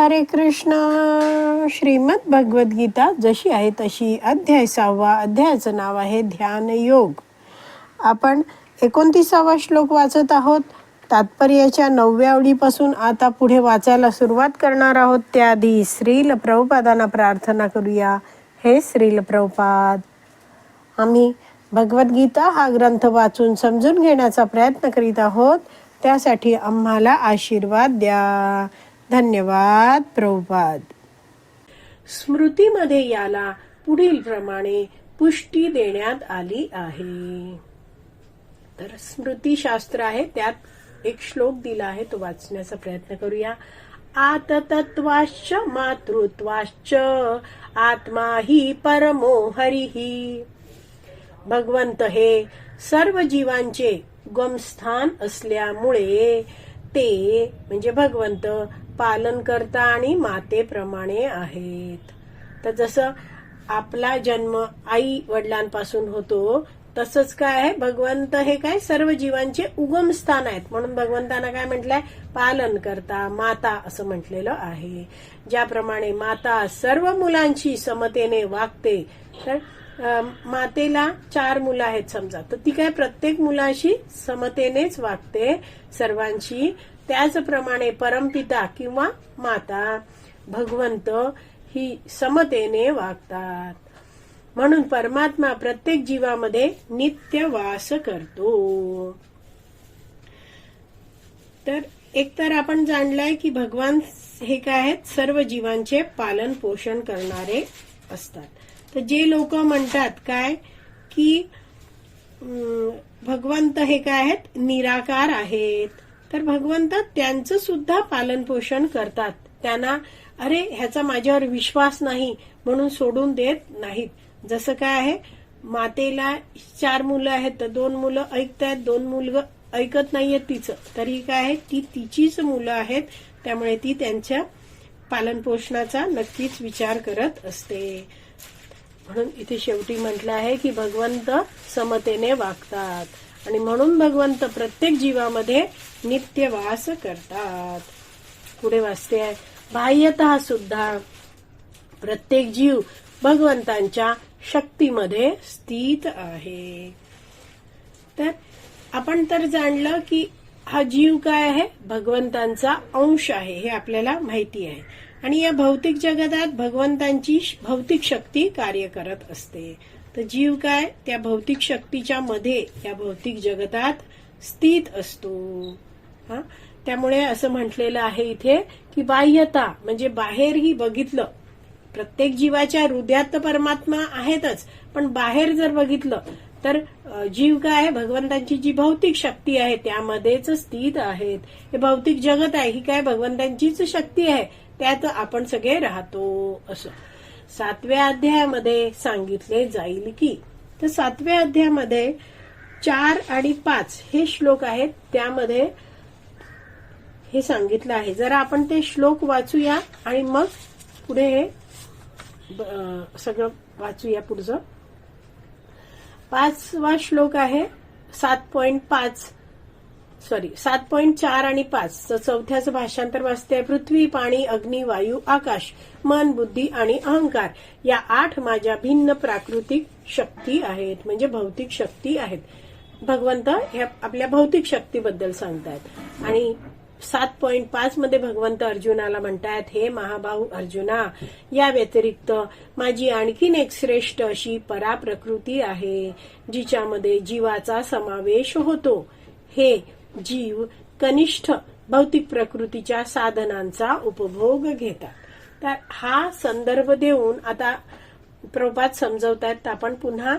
हरे कृष्ण. श्रीमद भगवद्गीता जशी आहे तशी अध्याय सहावा अध्यायाचं नाव आहे ध्यान योग. आपण एकोणतीसावा श्लोक वाचत आहोत. तात्पर्याच्या नवव्या आवडीपासून आता पुढे वाचायला सुरुवात करणार आहोत. त्याआधी श्रील प्रभुपादांना प्रार्थना करूया. हे श्रील प्रभुपाद आम्ही भगवद्गीता हा ग्रंथ वाचून समजून घेण्याचा प्रयत्न करीत आहोत. त्यासाठी आम्हाला आशीर्वाद द्या. धन्यवाद प्रभुपाद. स्मृतीमध्ये याला पुढील प्रमाणे पुष्टी देण्यात आली आहे. तर स्मृतीशास्त्र आहे त्यात एक श्लोक दिला आहे तो वाचण्याचा प्रयत्न करूया. आततत्वाश्च मातृत्वाश्च आत्मा ही परमो हरिही भगवंत हे सर्व जीवांचे गमस्थान असल्यामुळे ते म्हणजे भगवंत पालनकर्ता आणि मातेप्रमाणे आहेत. तर जसं आपला जन्म आई वडिलांपासून होतो तसंच काय आहे? भगवंत हे काय सर्व जीवांचे उगम स्थान आहेत. म्हणून भगवंतानं काय म्हटलंय? पालन करता माता असं म्हटलेलं आहे. ज्याप्रमाणे माता सर्व मुलांशी समतेने वागते तर मातेला चार मुलं आहेत समजा. तर ती काय प्रत्येक मुलाशी समतेनेच वागते सर्वांशी त्याचप्रमाणे परमपिता किंवा माता भगवंत ही समतेने वागतात. म्हणून परमात्मा प्रत्येक जीवामध्ये नित्य वास करतो. तर एकतर आपण जाणलंय की भगवान हे काय आहेत? सर्व जीवांचे पालन पोषण करणारे असतात. तर जे लोक म्हणतात काय? की भगवंत हे काय आहेत? निराकार आहेत. तर भगवंत त्यांचं सुद्धा पालन पोषण करतात. त्यांना अरे ह्याचा माझ्यावर विश्वास नाही म्हणून सोडून देत नाहीत. जसं काय आहे मातेला चार मुलं आहेत तर दोन मुलं ऐकतायत दोन मुलग ऐकत नाहीयेत तिचं. तरी काय आहे ती तिचीच मुलं आहेत त्यामुळे ती त्यांच्या पालनपोषणाचा नक्कीच विचार करत असते. म्हणून इथे शेवटी म्हटलं आहे की भगवंत समतेने वागतात. आणि म्हणून भगवंत प्रत्येक जीवामध्ये नित्य वास करतात. पुढे वाचते आहे बाह्यत सुद्धा प्रत्येक जीव भगवंतांच्या शक्तीमध्ये स्थित आहे. तर आपण तर जाणलं की हा जीव काय आहे? भगवंतांचा अंश आहे हे आपल्याला माहिती आहे. आणि या भौतिक जगतात भगवंतांची भौतिक शक्ती कार्य करत असते. तर जीव काय? त्या भौतिक शक्तीच्या मध्ये या भौतिक जगतात स्थित असतो. हा? त्यामुळे असं म्हटलेलं आहे इथे की बाह्यता म्हणजे बाहेरही बघितलं. प्रत्येक जीवाच्या हृदयात तर परमात्मा आहेतच पण बाहेर जर बघितलं तर जीव काय? आहे भगवंतांची जी भौतिक शक्ती आहे त्यामध्येच स्थित आहेत. हे भौतिक जगत आहे ही काय? भगवंतांचीच शक्ती आहे. त्यात आपण सगळे राहतो असं. सातव्या अध्यायामध्ये सांगितले जाईल की तर सातव्या अध्यायामध्ये चार आणि पाच हे श्लोक आहेत. त्यामध्ये हे सांगितलं आहे. जरा आपण ते श्लोक वाचूया आणि मग पुढे हे सगळं वाचूया पुढचं. पाचवा श्लोक आहे सात पॉइंट पाच. सॉरी सात पॉईंट चार आणि पाच. तर चौथ्याचं भाषांतर वाचते पृथ्वी पाणी अग्नी वायू आकाश मन बुद्धी आणि अहंकार. या आठ माझ्या भिन्न प्राकृतिक शक्ती आहेत. म्हणजे भौतिक शक्ती आहेत. भगवंत ह्या आपल्या भौतिक शक्तीबद्दल सांगतायत. आणि सात पॉईंट पाच मध्ये भगवंत अर्जुनाला म्हणतायत हे महाभाऊ अर्जुना या व्यतिरिक्त माझी आणखीन एक श्रेष्ठ अशी पराप्रकृती आहे जिच्यामध्ये जीवाचा समावेश होतो. हे जीव कनिष्ठ भौतिक प्रकृतीच्या साधनांचा उपभोग घेतात. तर हा संदर्भ देऊन आता प्रभात समजवतात तर आपण पुन्हा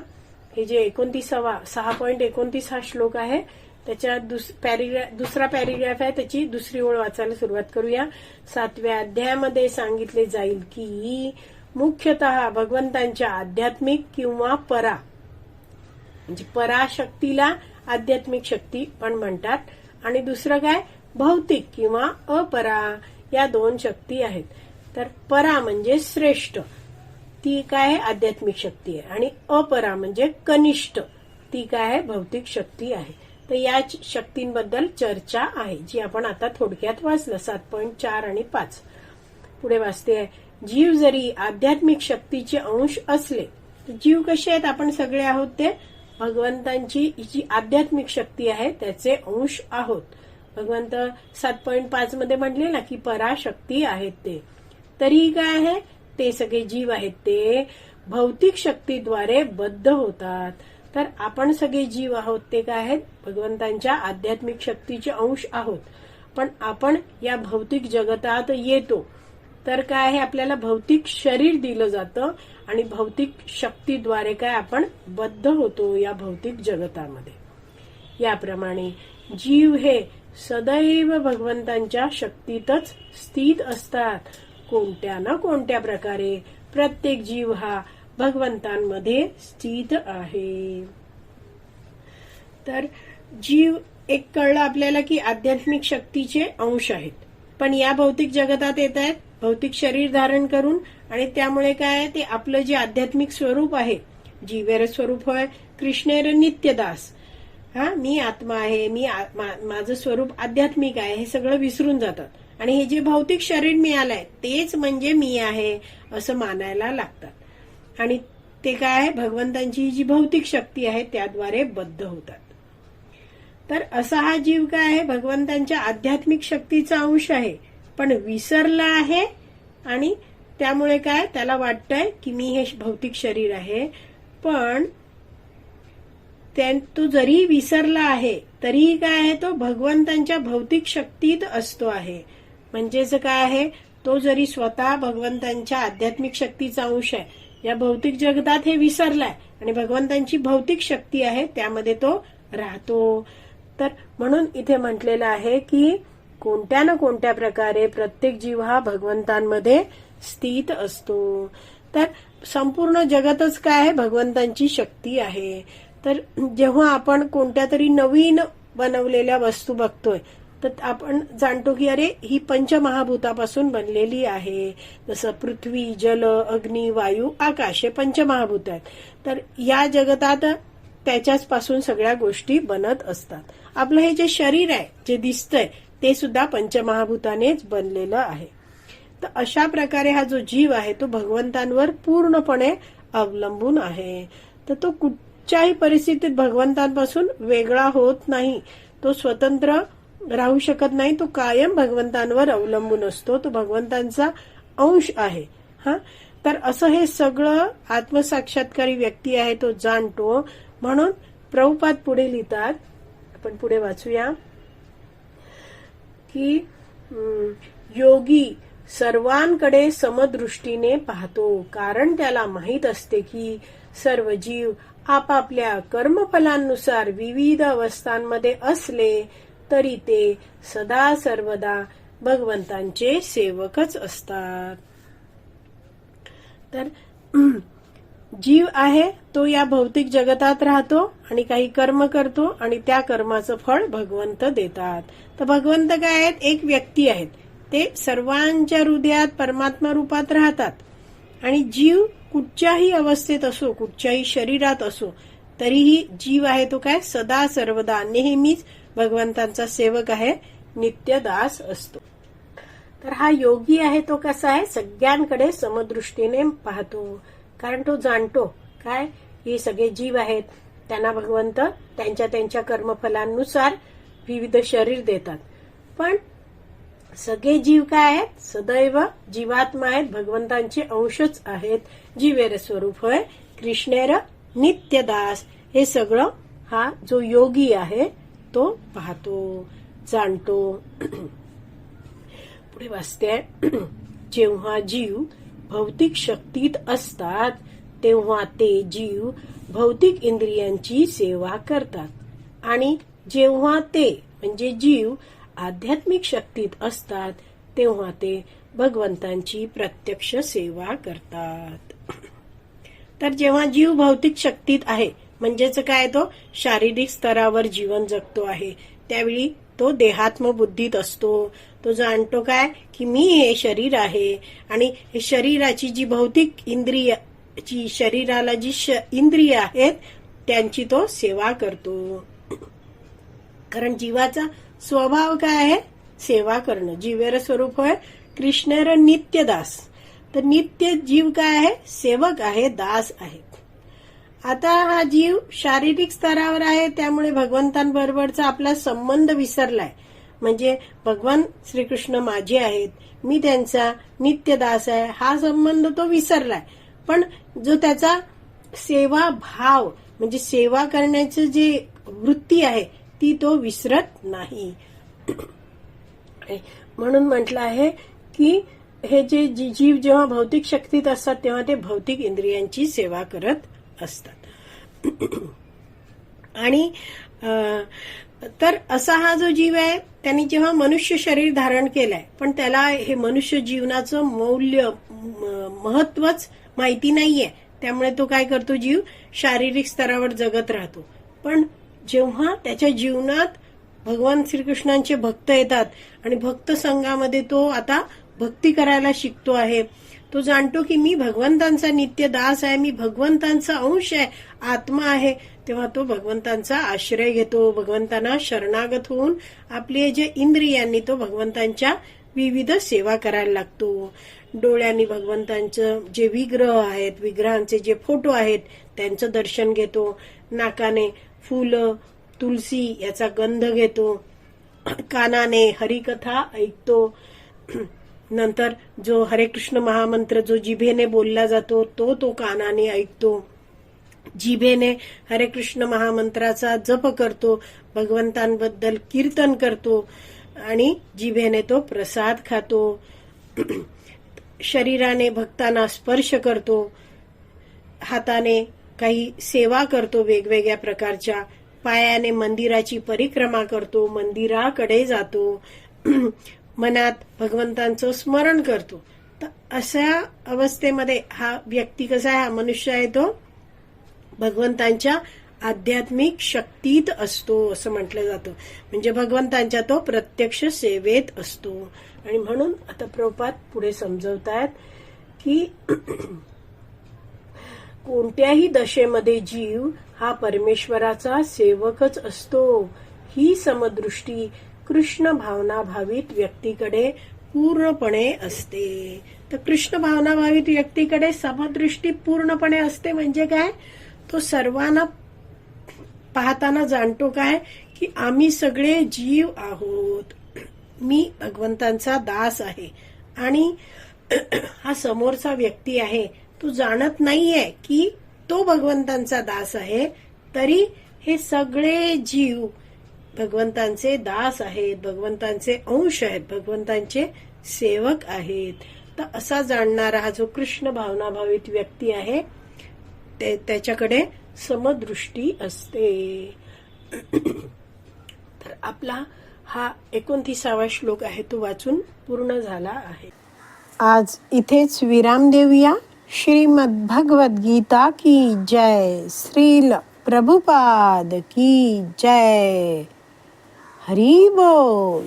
हे जे एकोणतीसावा सहा पॉईंट एकोणतीस हा श्लोक आहे त्याच्या दुस- दुसरा पॅरिग्राफ आहे त्याची दुसरी ओळ वाचायला सुरुवात करूया. सातव्या अध्यायामध्ये सांगितले जाईल की मुख्यतः भगवंतांच्या आध्यात्मिक किंवा परा म्हणजे पराशक्तीला आध्यात्मिक शक्ती पण म्हणतात. आणि दुसरं काय? भौतिक किंवा अपरा या दोन शक्ती आहेत. तर परा म्हणजे श्रेष्ठ. ती काय? आहे आध्यात्मिक शक्ती आहे. आणि अपरा म्हणजे कनिष्ठ. ती काय? आहे भौतिक शक्ती आहे. तर या शक्तींबद्दल चर्चा आहे जी आपण आता थोडक्यात वाचलं. सात पॉईंट चार आणि पाच. पुढे वाचते. जीव जरी आध्यात्मिक शक्तीचे अंश असले तर जीव कसे आहेत? आपण सगळे आहोत ते भगवंतांची जी आध्यात्मिक शक्ती आहे त्याचे अंश आहोत. भगवंत सात पॉईंट पाच मध्ये म्हटले ना की पराशक्ती आहेत ते. तरी काय आहे? ते सगळे जीव आहेत ते. भौतिक शक्तीद्वारे बद्ध होतात. तर आपण सगळे जीव आहोत ते काय आहेत? भगवंतांच्या आध्यात्मिक शक्तीचे अंश आहोत. पण आपण या भौतिक जगतात येतो. तर काय आहे आपल्याला भौतिक शरीर दिलं जातं आणि भौतिक शक्तीद्वारे काय आपण बद्ध होतो या भौतिक जगतामध्ये. याप्रमाणे जीव हे सदैव भगवंतांच्या शक्तीतच स्थित असतात. कोणत्या ना कोणत्या प्रकारे प्रत्येक जीव हा भगवंतांमध्ये स्थित आहे. तर जीव एक कळलं आपल्याला की आध्यात्मिक शक्तीचे अंश आहेत. पण या भौतिक जगतात येत आहेत भौतिक शरीर धारण करून आणि त्यामुळे काय आहे ते आपलं जे आध्यात्मिक स्वरूप आहे जीवेर स्वरूप होय कृष्णेर नित्यदास हा मी आत्मा आहे मी आ- माझं स्वरूप आध्यात्मिक आहे हे सगळं विसरून जातात. आणि हे जे भौतिक शरीर मिळालंय तेच म्हणजे मी आहे असं मानायला लागतात. आणि ते काय आहे भगवंतांची जी भौतिक शक्ती आहे त्याद्वारे बद्ध होतात. तर असा हा जीव काय आहे भगवंतांच्या आध्यात्मिक शक्तीचा अंश आहे. पण विसरला आहे आणि त्यामुळे काय? त्याला वाटतंय की मी हे भौतिक शरीर आहे. पण त्या- तो जरी विसरला आहे तरीही काय आहे? तो भगवंतांच्या भौतिक शक्तीत असतो आहे. म्हणजेच काय आहे? तो जरी स्वतः भगवंतांच्या आध्यात्मिक शक्तीचा अंश आहे या भौतिक जगतात हे विसरलाय आणि भगवंतांची भौतिक शक्ती आहे त्यामध्ये तो राहतो. तर म्हणून इथे म्हटलेलं आहे की कोणत्या ना कोणत्या प्रकारे प्रत्येक जीव हा भगवंतांमध्ये स्थित असतो. तर संपूर्ण जगतच काय आहे? भगवंतांची शक्ती आहे. तर जेव्हा आपण कोणत्या तरी नवीन बनवलेल्या वस्तू बघतोय तर आपण जाणतो की अरे ही पंचमहाभूतापासून बनलेली आहे. जसं पृथ्वी जल अग्नी वायू आकाश हे पंचमहाभूत आहेत. तर या जगतात त्याच्याच पासून सगळ्या गोष्टी बनत असतात. आपलं हे जे शरीर आहे जे दिसतंय ते सुद्धा पंचमहाभूतानेच बनलेलं आहे. तर अशा प्रकारे हा जो जीव आहे तो भगवंतांवर पूर्णपणे अवलंबून आहे. तर तो कुठच्याही परिस्थितीत भगवंतांपासून वेगळा होत नाही. तो स्वतंत्र राहू शकत नाही. तो कायम भगवंतांवर अवलंबून असतो. तो भगवंतांचा अंश आहे. हा? तर असं हे सगळं आत्मसाक्षात्कारी व्यक्ती आहे तो जाणतो. म्हणून प्रभुपाद पुढे लिहितात. आपण पुढे वाचूया. की योगी सर्वांकडे समदृष्टीने पाहतो. कारण त्याला माहीत असते की सर्व जीव आपापल्या कर्मफलांनुसार विविध अवस्थांमध्ये असले तरी ते सदा सर्वदा भगवंतांचे सेवकच असतात. तर जीव आहे तो या भौतिक जगतात राहतो आणि काही कर्म करतो आणि त्या कर्माचं फळ भगवंत देतात. तर भगवंत काय आहेत? एक व्यक्ती आहेत. ते सर्वांच्या हृदयात परमात्मा रूपात राहतात. आणि जीव कुठच्याही अवस्थेत असो कुठच्याही शरीरात असो तरीही जीव आहे तो काय? सदा सर्वदा. नेहमीच भगवंतांचा सेवक आहे नित्यदास असतो. तर हा योगी आहे तो कसा आहे? सगळ्यांकडे समदृष्टीने पाहतो. कारण तो जाणतो काय? हे सगळे जीव आहेत. त्यांना भगवंत त्यांच्या त्यांच्या कर्मफलांनुसार विविध शरीर देतात. पण सगळे जीव काय आहेत? सदैव जीवात्मा आहेत. भगवंतांचे अंशच आहेत. जीवेर स्वरूप होय. कृष्णेर नित्यदास. हे सगळं हा जो योगी आहे तो पाहतो जाणतो. पुढे वाचते. जेव्हा जीव भौतिक शक्तीत असतात तेव्हा ते जीव भौतिक इंद्रियांची सेवा करतात. आणि जेव्हा ते म्हणजे जीव आध्यात्मिक शक्तीत असतात तेव्हा ते भगवंतांची प्रत्यक्ष सेवा करतात. तर जेव्हा जीव भौतिक शक्तीत आहे म्हणजेच काय तो? शारीरिक स्तरावर जीवन जगतो आहे. त्यावेळी तो देहात्म बुद्धीत असतो. तो जाणतो काय? की मी हे शरीर आहे. आणि हे शरीराची जी भौतिक इंद्रिय जी शरीराला जी श- इंद्रिय आहेत त्यांची तो सेवा करतो. कारण जीवाचा स्वभाव काय आहे? सेवा करणं. जीवेर स्वरूप होय कृष्णेर नित्यदास. तर नित्य जीव काय आहे? सेवक आहे दास आहे. आता हा जीव शारीरिक स्तरावर आहे त्यामुळे भगवंतांबरोबरचा आपला संबंध विसरलाय. म्हणजे भगवान श्रीकृष्ण माझे आहेत मी त्यांचा नित्यदास आहे हा संबंध तो विसरलाय. पण जो त्याचा सेवा भाव म्हणजे सेवा करण्याचं जे वृत्ती आहे ती तो विसरत नाही. म्हणून म्हटलं आहे की हे जे जी- जीव जेव्हा भौतिक शक्तीत असतात तेव्हा ते भौतिक इंद्रियांची सेवा करत असतात. आणि तर असा हा जो जीव आहे त्यांनी जेव्हा मनुष्य शरीर धारण केलंय पण त्याला हे मनुष्य जीवनाचं मौल्य महत्वच माहिती नाहीये. त्यामुळे तो काय करतो जीव? शारीरिक स्तरावर जगत राहतो. पण जेव्हा त्याच्या जीवनात भगवान श्रीकृष्णांचे भक्त येतात आणि भक्त संघामध्ये तो आता भक्ती करायला शिकतो आहे तो जाणतो की मी भगवंतांचा नित्य दास आहे मी भगवंतांचा अंश आहे आत्मा आहे. तेव्हा तो भगवंतांचा आश्रय घेतो भगवंतांना शरणागत होऊन आपले जे इंद्रियांनी तो भगवंतांच्या विविध सेवा करायला लागतो. डोळ्यांनी भगवंतांचं जे विग्रह आहेत विग्रहांचे जे फोटो आहेत त्यांचं दर्शन घेतो. नाकाने फुलं तुलसी याचा गंध घेतो. कानाने हरिकथा ऐकतो. नंतर जो हरे कृष्ण महामंत्र जो जिभेने बोलला जातो तो तो कानाने ऐकतो. जिभेने हरे कृष्ण महामंत्राचा जप करतो भगवंतांबद्दल कीर्तन करतो आणि जिभेने तो प्रसाद खातो. शरीराने भक्तांना स्पर्श करतो. हाताने काही सेवा करतो वेगवेगळ्या प्रकारच्या. पायाने मंदिराची परिक्रमा करतो मंदिराकडे जातो. मनात भगवंतांचं स्मरण करतो. तर अशा अवस्थेमध्ये हा व्यक्ती कसा आहे? हा मनुष्य आहे तो. भगवंतांच्या आध्यात्मिक शक्तीत असतो असं म्हटलं जातं. म्हणजे भगवंतांच्या तो प्रत्यक्ष सेवेत असतो. आणि म्हणून आता प्रपात पुढे समजवतायत की कोणत्याही दशेमध्ये जीव हा परमेश्वराचा सेवकच असतो. ही समदृष्टी कृष्ण भावना भावित व्यक्तीकडे पूर्णपणे असते. तर कृष्ण भावना भावित व्यक्तीकडे समदृष्टी पूर्णपणे असते म्हणजे काय? तो सर्वांना पाहताना जाणतो काय? की आम्ही सगळे जीव आहोत. मी भगवंतांचा दास आहे. आणि हा समोरचा व्यक्ती आहे. तो जाणत नाहीये की तो भगवंतांचा दास आहे. तरी हे सगळे जीव भगवंतांचे दास आहेत भगवंतांचे अंश आहेत भगवंतांचे सेवक आहेत. तर असा जाणणारा हा जो कृष्ण भावनाभावित व्यक्ती आहे ते त्याच्याकडे समदृष्टी असते. तर आपला हा एकोणतीसावा श्लोक आहे तो वाचून पूर्ण झाला आहे. आज इथेच विराम देऊया. श्रीमद भगवद गीता की जय. श्रील प्रभुपाद की जय. हरी बोल